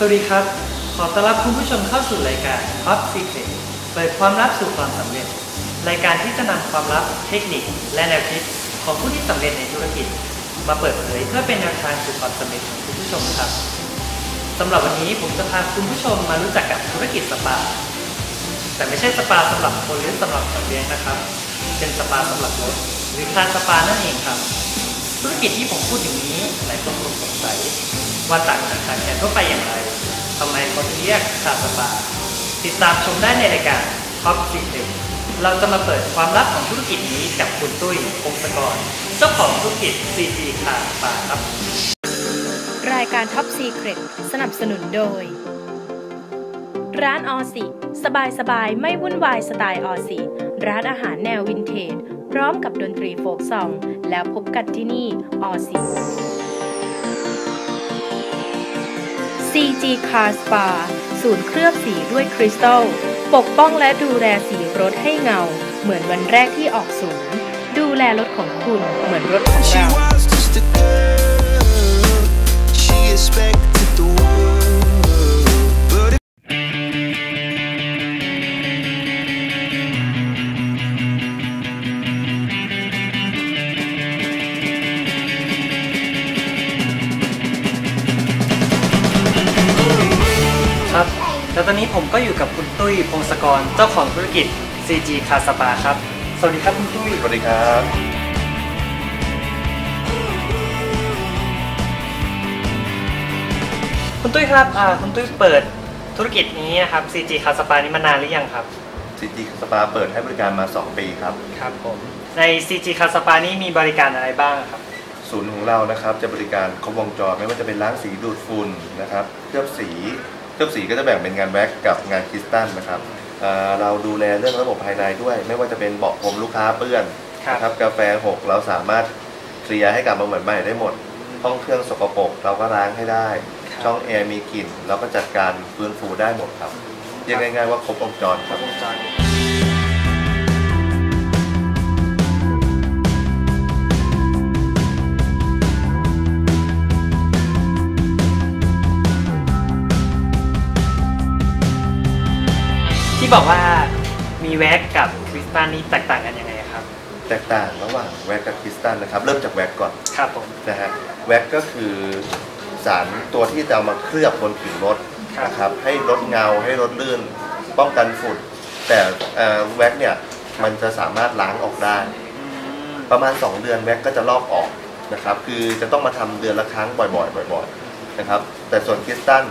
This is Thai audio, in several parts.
สวัสดีครับ ขอต้อนรับคุณผู้ชมเข้าสู่รายการ Top Secret เปิดความลับสู่ความสำเร็จ รายการที่จะนำความลับเทคนิค และแนวคิดของผู้ที่สำเร็จในธุรกิจ มาเปิดเผยเพื่อเป็นแนวทางสู่ความสำเร็จของคุณผู้ชมครับสำหรับวันนี้ผมจะพาคุณผู้ชมมารู้จักกับธุรกิจสปา แต่ไม่ใช่สปาสำหรับคนหรือสำหรับสัตว์เลี้ยงนะครับ เป็นสปาสำหรับรถหรือคาร์สปานั่นเองครับ ธุรกิจที่ผมพูดถึงนี้หลายคนคงสงสัย ว่าต่างจากคารแคร์ทั่วไปอย่างไรทำไมเขาถึงเรียกคาร์สปาติดตามชมได้ในรายการ Top Secret เราจะมาเปิดความลับของธุรกิจนี้กับคุณตุ้ยพงศกร เจ้าของธุรกิจ CG คาปาครับ รายการ Top Secret สนับสนุนโดย ร้านออสิสบายสบายไม่วุ่นวายสไตล์ออสิร้านอาหารแนววินเทจ พร้อมกับดนตรีโฟกซอง แล้วพบกันที่นี่ออสิ CG Car Spa ศูนย์เคลือบสีด้วยคริสตัล ปกป้องและดูแลสีรถให้เงา เหมือนวันแรกที่ออกศูนย์ ดูแลรถของคุณเหมือนรถของเรา expected the world, ตอนนี้ผมก็อยู่กับคุณตุ้ยพงศกรเจ้าของธุรกิจ CG คาร์สปาครับ สวัสดีครับคุณตุ้ย สวัสดีครับ คุณตุ้ยครับอ่าคุณตุ้ยเปิดธุรกิจนี้นะครับ CG คาร์สปานี้มานานหรือยังครับซีจีสปาเปิดให้บริการมา 2 ปีครับ ครับผม ใน CG คาร์สปานี้มีบริการอะไรบ้างครับ ศูนย์ของเรานะครับจะบริการครบวงจรไม่ว่าจะเป็นล้างสีดูดฝุ่นนะครับเคลือบสี เคลือบสีก็จะแบ่งเป็นงานแว็กซ์กับงานคริสตัลนะครับเอ่อเราดูแลเรื่องระบบภายในด้วย ไม่ว่าจะเป็นเบาะผมลูกค้าเปื้อนครับนะครับกาแฟหกเราสามารถเคลียร์ให้กลับมาเหมือนใหม่ได้หมด ห้องเครื่องสกปรกเราก็ล้างให้ได้ ช่องแอร์มีกลิ่นเราก็จัดการฟื้นฟูได้หมดครับเรียกง่ายๆว่าครบวงจรครับวงจร ที่บอกว่ามีแว็กกับคริสตัลนี้แตกต่างกันยังไงครับ แตกต่างระหว่างแว็กกับคริสตัลนะครับ เริ่มจากแว็กก่อนครับผมนะฮะแว็กก็คือสารตัวที่จะเอามาเคลือบบนผิวรถครับนะครับให้รถเงาให้รถลื่น ป้องกันฝุ่น แต่เอ่อแว็กเนี่ยมันจะสามารถล้างออกได้อืมประมาณ 2 เดือนแว็กก็จะลอกออกนะครับ คือจะต้องมาทำเดือนละครั้งบ่อยๆ บ่อยๆนะครับ แต่ส่วนคริสตัล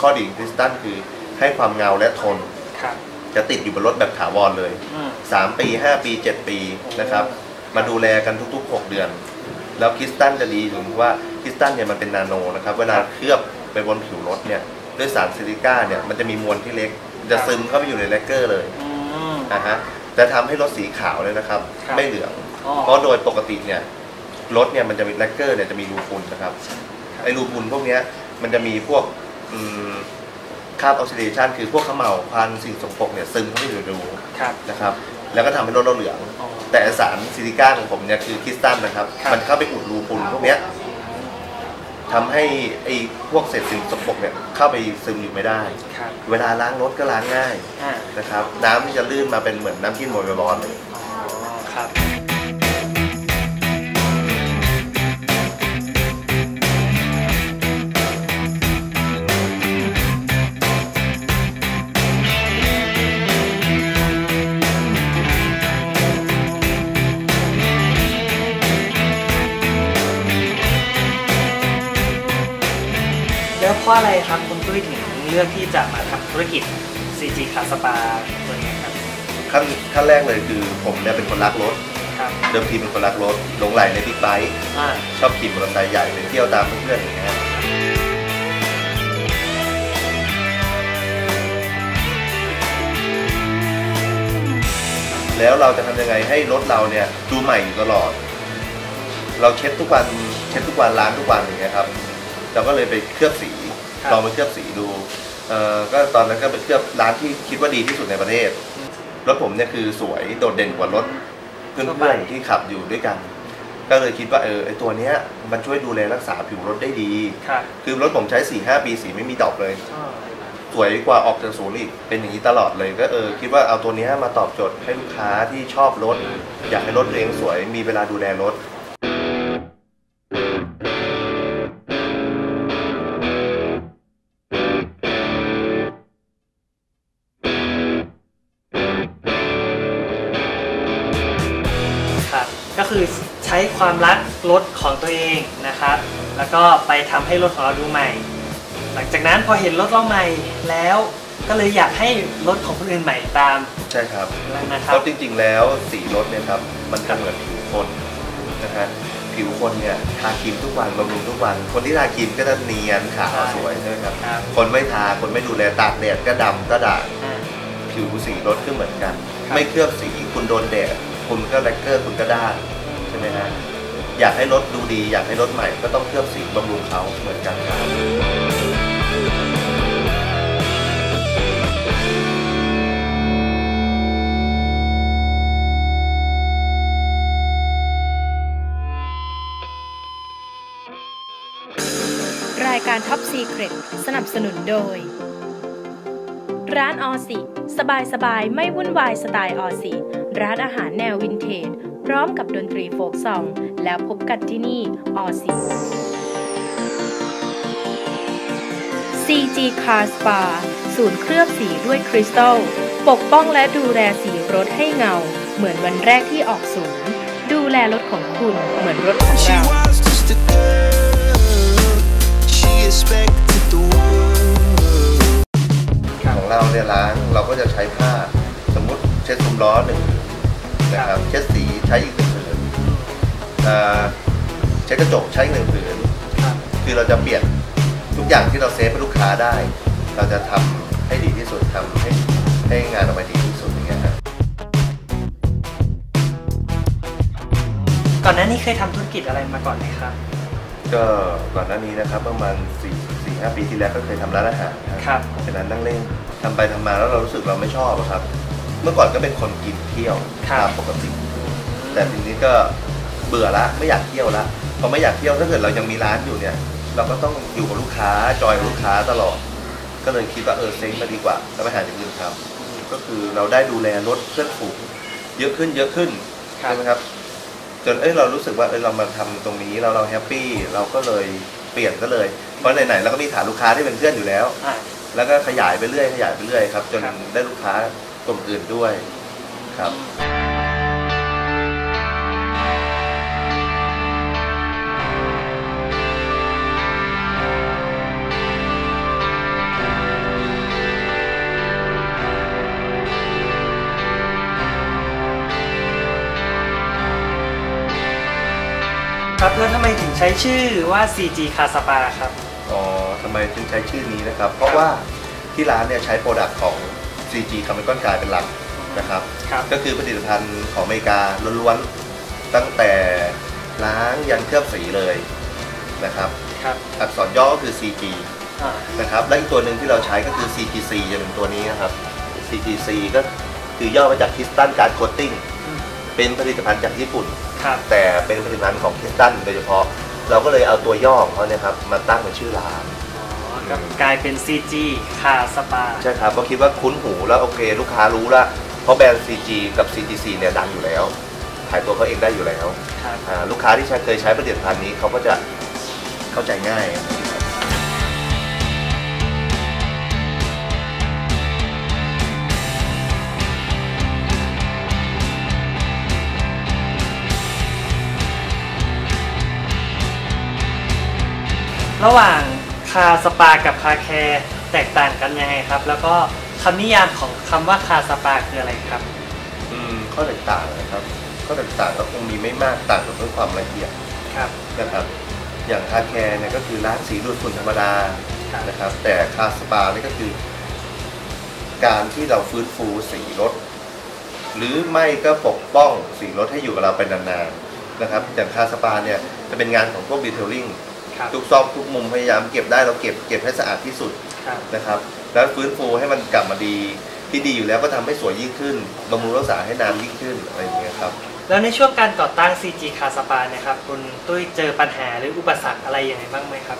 ข้อดีของคริสตัลคือให้ความเงาและทนครับ จะติดอยู่บนรถแบบถาวรเลย อืม 3 ปี 5 ปี 7 ปีนะครับ มาดูแลกันทุกๆ 6 เดือน แล้วคริสตัลจะดีถึงว่าคริสตัลเนี่ยมันเป็นนาโนนะครับ เวลาเคลือบไปบนผิวรถเนี่ยด้วยสารซิลิก้าเนี่ยมันจะมีมวลที่เล็ก จะซึมเข้าไปอยู่ในแลกเกอร์เลยอืม นะฮะจะทำให้รถสีขาวเลยนะครับ ครับไม่เหลือง อ๋อ เพราะโดยปกติเนี่ยรถเนี่ยมันจะมีแลกเกอร์เนี่ยจะมีรูพุนนะครับไอ้รูพุนพวกเนี้ยมันจะมีพวกอืมคราบออกซิเดชันคือพวกเขม่าวควันสิ่งสกปรกเนี่ยซึมเข้าไปอยู่ในรูครับ นะครับ แล้วก็ทำให้รถเราเหลือง อ๋อ แต่สารซิลิก้าของผมเนี่ยคือคริสตัลนะครับ ครับ มันเข้าไปอุดรูพุนพวกเนี้ยทำให้ไอ้พวกเศษสิ่งสกปรกเนี่ยเข้าไปซึมอยู่ไม่ได้ ครับเวลาล้างรถก็ล้างง่ายอ่านะครับ น้ำที่จะลื่นมาเป็นเหมือนน้ำจิ้มโมยบอลเลย แล้วเพราะอะไรครับคุณตุ้ยถึงเลือกที่จะมาทำธุรกิจ CG คาสปาตัวนี้ครับขั้นขั้นแรกเลยคือผมเนี่ยเป็นคนรักรถ ครับ เดิมทีเป็นคนรักรถหลงไหลในบิ๊กไบค์อ่าชอบขี่มอเตอร์ไซค์ใหญ่ไปเที่ยวตามเพื่อนๆอย่างเงี้ยแล้วเราจะทำยังไงให้รถเราเนี่ยดูใหม่อยู่ตลอด เราเช็ดทุกวันเช็ดทุกวันล้างทุกวันอย่างเงี้ยครับ เราก็เลยไปเคลือบสีครับ ลองไปเคลือบสีดูเอ่อก็ตอนนั้นก็ไปเคลือบร้านที่คิดว่าดีที่สุดในประเทศรถผมเนี่ยคือสวยโดดเด่นกว่ารถเพื่อนๆที่ขับอยู่ด้วยกัน ก็เลยคิดว่าเออไอตัวเนี้ยมันช่วยดูแลรักษาผิวรถได้ดี ครับคือรถผมใช้4ี่หปีสีไม่มีดอกเลย อ๋อสวยกว่าออกจากศูนย์อีกเป็นอย่างนี้ตลอดเลยก็เออคิดว่าเอาตัวเนี้ยมาตอบโจทย์ให้ลูกค้าที่ชอบรถ อยากให้รถตัวเองสวยมีเวลาดูแลรถ ใช้ความรักรถของตัวเองนะครับ แล้วก็ไปทำให้รถของเราดูใหม่ หลังจากนั้นพอเห็นรถเราใหม่แล้วก็เลยอยากให้รถของคนอื่นใหม่ตาม ใช่ครับแล้วนะคเพรับราะจริงๆแล้วสีรถเนี่ยครับมันจะเหมือนผิวคนนะฮะผิวคนเนี่ยทาครีมทุกวันบำรุงทุกวัน คนที่ทาครีมก็จะเนียนขาวใช่สวยใช่ไหมครับครับ คนไม่ทาคนไม่ดูแลตากแดดก็ดำก็ด่างอ่าผิวสีรถก็เหมือนกันครับไม่เคลือบสีคุณโดนแดดคุณก็แลกเกอร์คุณก็ด้านใช่ไหมฮะอยากให้รถดูดี อยากให้รถใหม่ก็ต้องเคลือบสีบำรุงเขาเหมือนกันครับรายการ Top Secret สนับสนุนโดย ร้านออสิ สบายสบายไม่วุ่นวายสไตล์ออสิ ร้านอาหารแนววินเทจ พร้อมกับดนตรีโฟกซอง แล้วพบกันที่นี่ออสิ CG Car Spa ศูนย์เคลือบสีด้วยคริสตัล ปกป้องและดูแลสีรถให้เงา เหมือนวันแรกที่ออกศูนย์ ดูแลรถของคุณเหมือนรถของ She เรา was just a girl. She expected the world. ของเราเนี่ยล้างเราก็จะใช้ผ้า สมมุติเช็ดซุ้มล้อหนึ่ง นะครับเช็ดสีใช้อีกหนึ่งผืนอ่าเช็ดกระจกใช้อีกหนึ่งผืนครับคือเราจะเปลี่ยนทุกอย่างที่เราเซฟให้ลูกค้าได้ เราจะทำให้ดีที่สุดทำให้ให้งานออกมาดีที่สุดอย่างเงี้ยครับก่อนหน้านี้เคยทำธุรกิจอะไรมาก่อนไหมครับก็ก่อนหน้านี้นะครับประมาณ4 4 5ปีที่แล้วก็เคยทำร้านอาหารครับเป็นร้านนั่งเล่นทำไปทำมาแล้วเรารู้สึกเราไม่ชอบอะครับ เมื่อก่อนก็เป็นคนกินเที่ยวครับตามปกติ แต่ทีนี้ก็เบื่อละไม่อยากเที่ยวละพอไม่อยากเที่ยวถ้าเกิดเรายังมีร้านอยู่เนี่ย เราก็ต้องอยู่กับลูกค้าจอยกับลูกค้าตลอด ก็เลยคิดว่าเออเซ็งมาดีกว่าแล้วไปหาอย่างอื่นทำก็คือเราได้ดูแลรถเพื่อนฝูงเยอะขึ้นเยอะขึ้นครับ ใช่ไหมครับ จนเอ้ยเรารู้สึกว่าเออเรามาทำตรงนี้เราเราแฮปปี้เราก็เลยเปลี่ยนก็เลย เพราะไหนๆเราก็มีฐานลูกค้าที่เป็นเพื่อนอยู่แล้ว อ่า แล้วก็ขยายไปเรื่อยขยายไปเรื่อยครับ จนครับ ได้ลูกค้า กลุ่มอื่นด้วยครับ ครับแล้วทำไมถึงใช้ชื่อว่า CG c a s p a ครับ อ๋อทำไมถึงใช้ชื่อนี้นะครับ เพราะว่าที่ร้านเนี่ยใช้โปรดักต์ของ CG คาร์บอนก้อนกายเป็นหลักนะครับ ครับก็คือผลิตภัณฑ์ของอเมริกาล้วนๆตั้งแต่ล้างยันเคลือบสีเลยนะครับ ครับอักษรย่อก็คือ CG อ่านะครับและอีกตัวหนึ่งที่เราใช้ก็คือ CGC จะเป็นตัวนี้นะครับ CGC ก็คือย่อมาจาก Crystal Guard Coating อืมเป็นผลิตภัณฑ์จากญี่ปุ่น ครับ แต่เป็นผลิตภัณฑ์ของ Crystal โดยเฉพาะ เราก็เลยเอาตัวย่อของเขาเนี่ยครับมาตั้งเป็นชื่อร้านอ๋อ ก็กลายเป็น CG c a s p a ใช่ครับก็คิดว่าคุ้นหูแล้วโอเค ลูกค้ารู้ละเพราะแบรนด์ CG กับ CGC เนี่ยดังอยู่แล้ว ขายตัวเขาเองได้อยู่แล้วครับ อ่าลูกค้าที่ใช้เคยใช้ผลิตภัณฑ์นี้เขาก็จะเข้าใจง่าย ระหว่าง คาสปากับคาแคร์แตกต่างกันยังไงครับ แล้วก็คำนิยามของคำว่าคาสปาคืออะไรครับ อืมข้อแตกต่างนะครับข้อแตกต่างก็คงมีไม่มากต่างกับเรื่องความละเอียดครับนะครับอย่างคาแคร์เนี่ยก็คือล้างสีดูดฝุ่นธรรมดาครับนะครับ แต่คาสปาเนี่ยก็คือ การที่เราฟื้นฟูสีรถ หรือไม่ก็ปกป้องสีรถให้อยู่กับเราไปนานๆนะครับอย่างคาสปาเนี่ยจะเป็นงานของพวกดีเทลลิ่ง ครับทุกซอกทุกมุมพยายามเก็บได้เราเก็บเก็บให้สะอาดที่สุดครับ นะครับ แล้วฟื้นฟูให้มันกลับมาดีที่ดีอยู่แล้วก็ทำให้สวยยิ่งขึ้นบำรุงรักษาให้นานยิ่งขึ้นอะไรอย่างเงี้ยครับอแล้วในช่วงการก่อตั้ง CG คาสปาเนี่ยครับคุณตุ้ยเจอปัญหาหรืออุปสรรคอะไรยังไงบ้างไหมครับ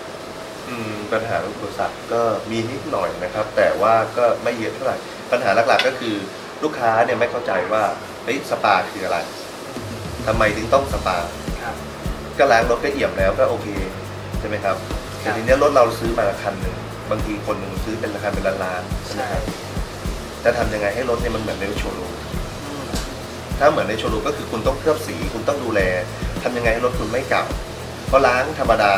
อืมปัญหาอุปสรรคก็มีนิดหน่อยนะครับ แต่ว่าก็ไม่เยอะเท่าไหร่ปัญหาหลักๆก็คือลูกค้าเนี่ยไม่เข้าใจว่าเฮ้ยสปาคืออะไรทำไมถึงต้องสปา ครับ ก็ล้างรถก็เอี่ยมแล้วก็โอเคใช่ไหมครับครับแต่ทีเนี้ยรถเราซื้อมาละคันหนึ่งบางทีคนหนึ่งซื้อเป็นราคาเป็นล้านๆใช่ไหมครับจะทำยังไงให้รถเนี่ยมันเหมือนในโชว์รูมอืมถ้าเหมือนในโชว์รูมก็คือคุณต้องเคลือบสีคุณต้องดูแลทำยังไงให้รถคุณไม่เก่าเพราะล้างธรรมดา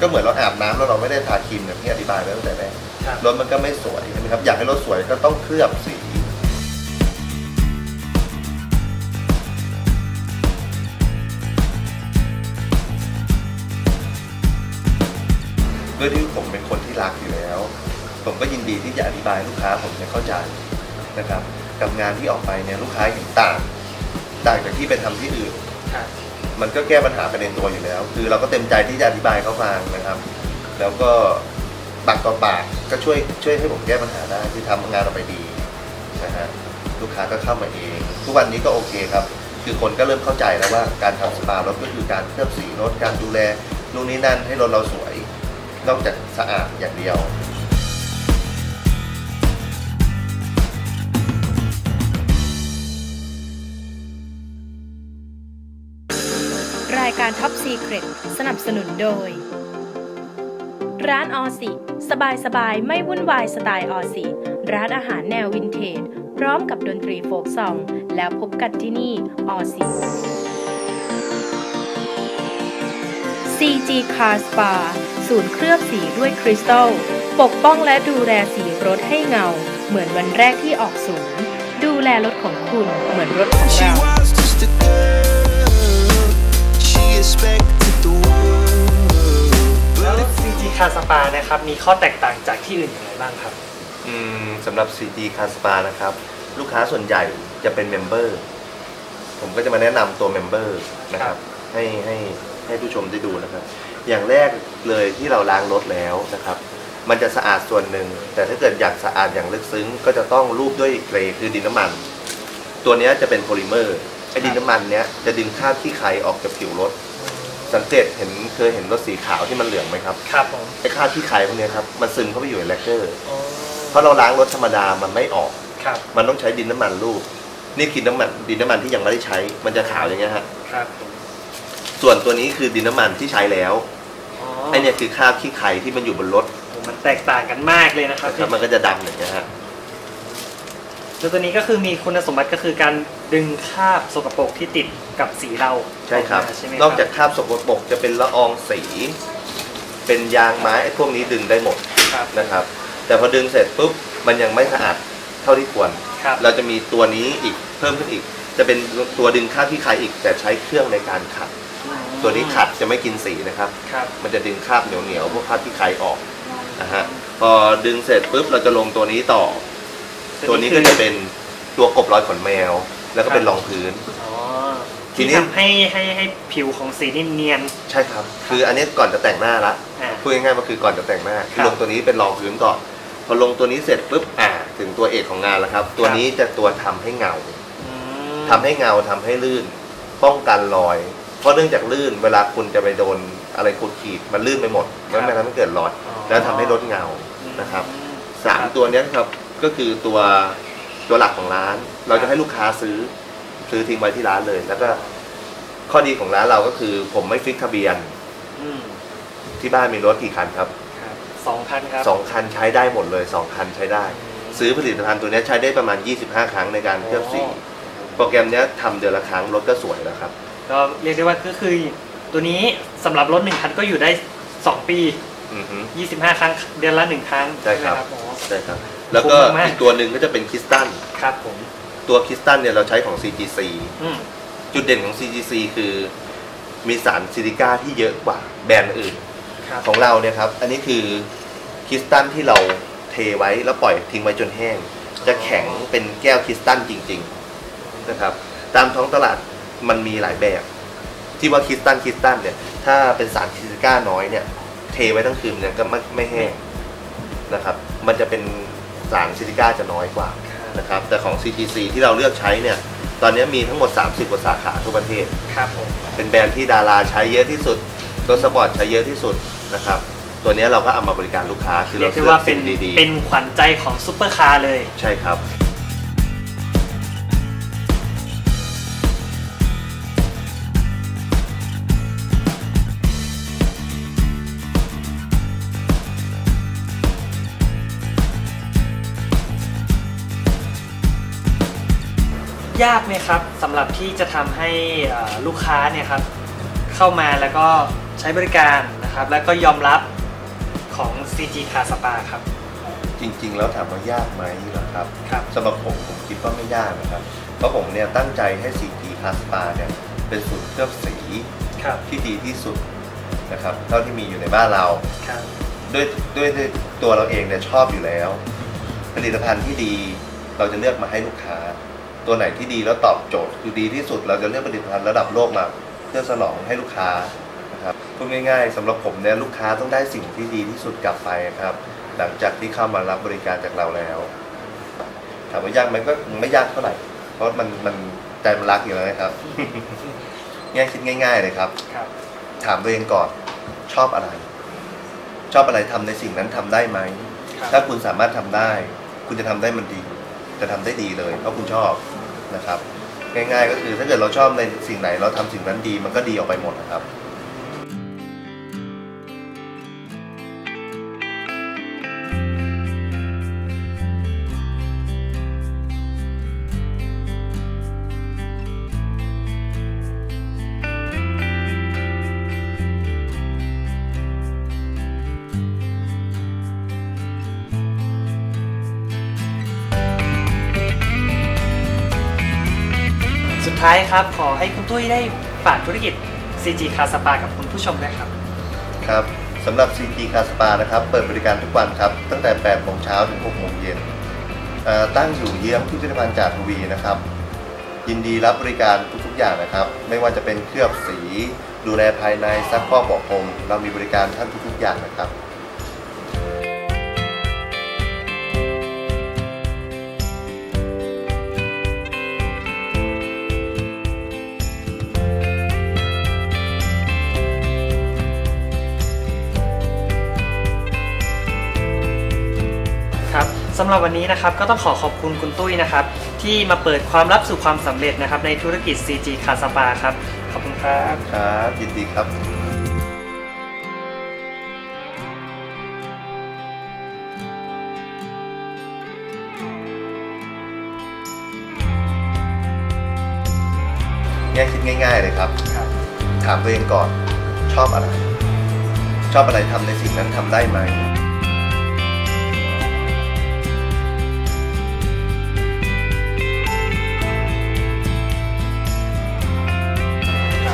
ก็เหมือนเราอาบน้ำแล้วเราไม่ได้ทาครีมแบบที่อธิบายไว้ตั้งแต่แรกครับรถมันก็ไม่สวยใช่ไหมครับอยากให้รถสวยก็ต้องเคลือบสี ด้วยที่ผมเป็นคนที่รักอยู่แล้ว ผมก็ยินดีที่จะอธิบายให้ลูกค้าผมเนี่ยเข้าใจนะครับกับงานที่ออกไปเนี่ยลูกค้าเห็นต่าง ต่างจากที่ไปทำที่อื่นครับมันก็แก้ปัญหาไปในตัวอยู่แล้ว คือเราก็เต็มใจที่จะอธิบายเขาฟังนะครับ แล้วก็ปากต่อปากก็ช่วยช่วยให้ผมแก้ปัญหาได้ที่ทำงานเราไปดีนะฮะลูกค้าก็เข้ามาเอง ทุกวันนี้ก็โอเคครับ คือคนก็เริ่มเข้าใจแล้วว่าการทำสปารถก็คือการเคลือบสีรถการดูแลนู่นนี่นั่นให้รถเราสวย นอกจากสะอาดอย่างเดียว รายการ Top Secret สนับสนุนโดย ร้านออสิ สบายสบายไม่วุ่นวายสไตล์ออสิ ร้านอาหารแนววินเทจ พร้อมกับดนตรีโฟกซอง แล้วพบกันที่นี่ออสิ CG Car Spa ศูนย์เคลือบสีด้วยคริสตัล ปกป้องและดูแลสีรถให้เงา เหมือนวันแรกที่ออกศูนย์ดูแลรถของคุณเหมือนรถของ She เรา was just a girl. She expected the world. แล้ว But if CG คาสปานะครับ มีข้อแตกต่างจากที่อื่นยังไงบ้างครับ อืมสำหรับ CG c a r Spa นะครับ ลูกค้าส่วนใหญ่จะเป็นเมมเบอร์ ผมก็จะมาแนะนำตัวเมมเบอร์นะครับ ให้ให้ให้ผู้ชมได้ดูนะครับ อย่างแรกเลยที่เราล้างรถแล้วนะครับ มันจะสะอาดส่วนหนึ่ง แต่ถ้าเกิดอยากสะอาดอย่างลึกซึ้ง ก็จะต้องรูปด้วยเกรย์คือดินน้ำมัน ตัวเนี้ยจะเป็นโพลิเมอร์ไอ้ดินน้ำมันเนี้ยจะดึงคราบขี้ใครออกจากผิวรถ สังเกตเห็นเคยเห็นรถสีขาวที่มันเหลืองไหมครับครับผมไอ้คราบขี้ใครพวกเนี้ยครับมันซึมเข้าไปอยู่ในแลกเกอร์อ๋อเพราะเราล้างรถธรรมดามันไม่ออกครับมันต้องใช้ดินน้ำมันรูปนี่คือน้ำมันดินน้ำมันที่ยังไม่ได้ใช้ มันจะขาวอย่างเงี้ยฮะครับ ส่วนตัวนี้คือดินน้ำมันที่ใช้แล้วอ๋อไอเนี่ยคือคราบขี้ไครที่มันอยู่บนรถโหมันแตกต่างกันมากเลยนะครับนะครับมันก็จะดำอย่างเงี้ยฮะ แล้วตัวนี้ก็คือมีคุณสมบัติก็คือการดึงคราบสกปรกที่ติดกับสีเราใช่ครับ ออกมาใช่ไหมนอกจากคราบสกปรกจะเป็นละอองสี เป็นยางไม้ไอ้พวกนี้ดึงได้หมดครับนะครับ แต่พอดึงเสร็จปุ๊บมันยังไม่สะอาดเท่าที่ควร ครับเราจะมีตัวนี้อีกเพิ่มขึ้นอีก จะเป็นตัวดึงคราบขี้ไครอีก แต่ใช้เครื่องในการขัด ตัวนี้ขัดจะไม่กินสีนะครับ ครับ มันจะดึงคราบเหนียวๆพวกคราบที่ใครออกนะฮะพอดึงเสร็จปุ๊บเราจะลงตัวนี้ต่อ ตัวนี้ก็จะเป็นตัวกบรอยขนแมว แล้วก็เป็นรองพื้น อ๋อทีที่นี้ ทำให้ให้ให้ผิวของสีนี่เนียน ใช่ครับ คืออันนี้ก่อนจะแต่งหน้าละอ่าพูดง่ายๆมันคือก่อนจะแต่งหน้าคคืรัอบลงตัวนี้เป็นรองพื้นก่อน พอลงตัวนี้เสร็จปุ๊บอ่าถึงตัวเอกของงานแล้วครับ ตัวนี้จะตัวทำให้เงา อืม ทำให้เงาทำให้ลื่น ป้องกันรอย เพราะเนื่องจากลื่นเวลาคุณจะไปโดนอะไรขูดขีดมันลื่นไปหมดมันไม่ทำให้เกิดรอยอ๋อแล้วทำให้ลดเงานะครับสามตัวเนี้ยครับก็คือตัวตัวหลักของร้าน เราจะให้ลูกค้าซื้อซื้อทิ้งไว้ที่ร้านเลย แล้วก็ข้อดีของร้านเราก็คือ ผมไม่ฟิกทะเบียนอืมที่บ้านมีรถกี่คันครับครับสองพันครับ สองคันใช้ได้หมดเลยสองคันใช้ได้ ซื้อผลิตภัณฑ์ตัวเนี้ยใช้ได้ประมาณ 25 ครั้งในการเคลือบสีโปรแกรมเนี้ยทำเดือนละครั้งรถก็สวยแล้วครับ ก็เรียกได้ว่าก็คือตัวนี้สำหรับรถหนึ่งคันก็อยู่ได้สองปีอือฮึ25ครั้งเดือนละหนึ่งครั้งใช่ครับไหมอ๋อใช่ครับ แล้วก็คุ้มมากอีกตัวหนึ่งก็จะเป็นคริสตัลครับผมตัวคริสตัลเนี่ยเราใช้ของ CGC อืมจุดเด่นของ CGC คือมีสารซิลิก้าที่เยอะกว่าแบรนด์อื่นครับของเราเนี่ยครับ อันนี้คือคริสตัลที่เราเทไว้แล้วปล่อยทิ้งไว้จนแห้ง จะแข็งเป็นแก้วคริสตัลจริง ๆ นะครับ ตามท้องตลาด มันมีหลายแบบ ที่ว่าคริสตัลคริสตัลเนี่ย ถ้าเป็นสารซิลิก้าน้อยเนี่ย เทไว้ทั้งคืนเนี่ยก็ไม่ไม่แห้งนะครับ มันจะเป็นสารซิลิก้าจะน้อยกว่านะครับ แต่ของ CGC ที่เราเลือกใช้เนี่ย ตอนนี้มีทั้งหมด 30 กว่าสาขาทั่วประเทศ ครับผม เป็นแบรนด์ที่ดาราใช้เยอะที่สุดรถสปอร์ตใช้เยอะที่สุดนะครับ ตัวนี้เราก็เอามาบริการลูกค้า คือเรียเรากได้ว่าเป็นสิ่งดีเป็นขวัญใจของซุปเปอร์คาร์เลยๆใช่ครับ ยากไหมครับสำหรับที่จะทำให้เอ่อลูกค้าเนี่ยครับเข้ามาแล้วก็ใช้บริการนะครับ แล้วก็ยอมรับของ CG Car Spa ครับจริง ๆ แล้วถามว่ายากไหมเหรอครับครับสำหรับผมผมคิดว่าไม่ยากนะครับ เพราะผมเนี่ยตั้งใจให้ CP c a s p a เนี่ยเป็นสูตรเคลือบสีครับที่ดีที่สุดนะครับเท่าที่มีอยู่ในบ้านเราครับด้วยด้วยด้วยตัวเราเองเนี่ยชอบอยู่แล้ว ผลิตภัณฑ์ที่ดีเราจะเลือกมาให้ลูกค้า ตัวไหนที่ดีแล้วตอบโจทย์คือดีที่สุดเราจะเลือกผลิตภัณฑ์ระดับโลกมา เพื่อสนองให้ลูกค้านะครับพูดง่ายๆสำหรับผมเนี่ยลูกค้าต้องได้สิ่งที่ดีที่สุดกลับไปครับ หลังจากที่เข้ามารับบริการจากเราแล้วถามว่ายากไหมก็ไม่ยากเท่าไหร่ เพราะมันมันใจมันรักอยู่แล้วนะครับง่ายคิดง่าย ๆเลยครับครับถามตัวเองก่อนชอบอะไร ชอบอะไรทำในสิ่งนั้นทำได้ไหมครับถ้าคุณสามารถทำได้ คุณจะทำได้มันดี จะทำได้ดีเลยเพราะคุณชอบนะครับ ง่าย ๆ ก็คือถ้าเกิดเราชอบในสิ่งไหนเราทำสิ่งนั้นดีมันก็ดีออกไปหมดนะครับ ท้ายครับ ขอให้คุณตุ้ยได้ฝากธุรกิจ CG Car Spa กับคุณผู้ชมด้วยครับ ครับสำหรับ CT c a s p a นะครับ เปิดบริการทุกวันครับ ตั้งแต่8โมงเช้าถึง6โมงเย็นตั้งอยู่เยื้องพิพิธภัณฑ์จ่าทวีนะครับ ยินดีรับบริการทุกๆอย่างนะครับ ไม่ว่าจะเป็นเคลือบสี ดูแลภายในซักฟอกบาะพรมเรามีบริการท่านทุกๆอย่างนะครับ สำหรับวันนี้นะครับก็ต้องขอขอบคุณคุณตุ้ยนะครับ ที่มาเปิดความลับสู่ความสำเร็จนะครับในธุรกิจ CG Car Spa ครับ ขอบคุณครับ ครับยินดีครับง่ายคิดง่าย ๆ เลยครับครับ ถามตัวเองก่อนชอบอะไร ชอบอะไรทำในสิ่งนั้นทำได้ไหม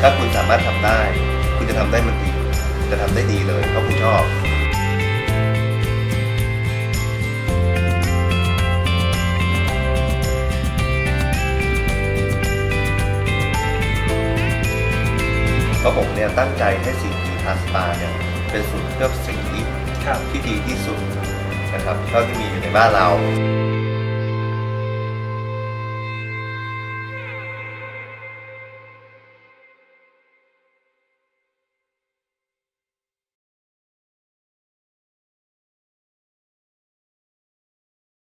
ถ้าคุณสามารถทำได้ คุณจะทำได้มันดี จะทำได้ดีเลยเพราะคุณชอบเพราะผมเนี่ยตั้งใจให้สิ่งที่ทาสปาเนี่ยเป็นสูตรเคลือบสีครับที่ดีที่สุดนะครับเท่าที่มีอยู่ในบ้านเรา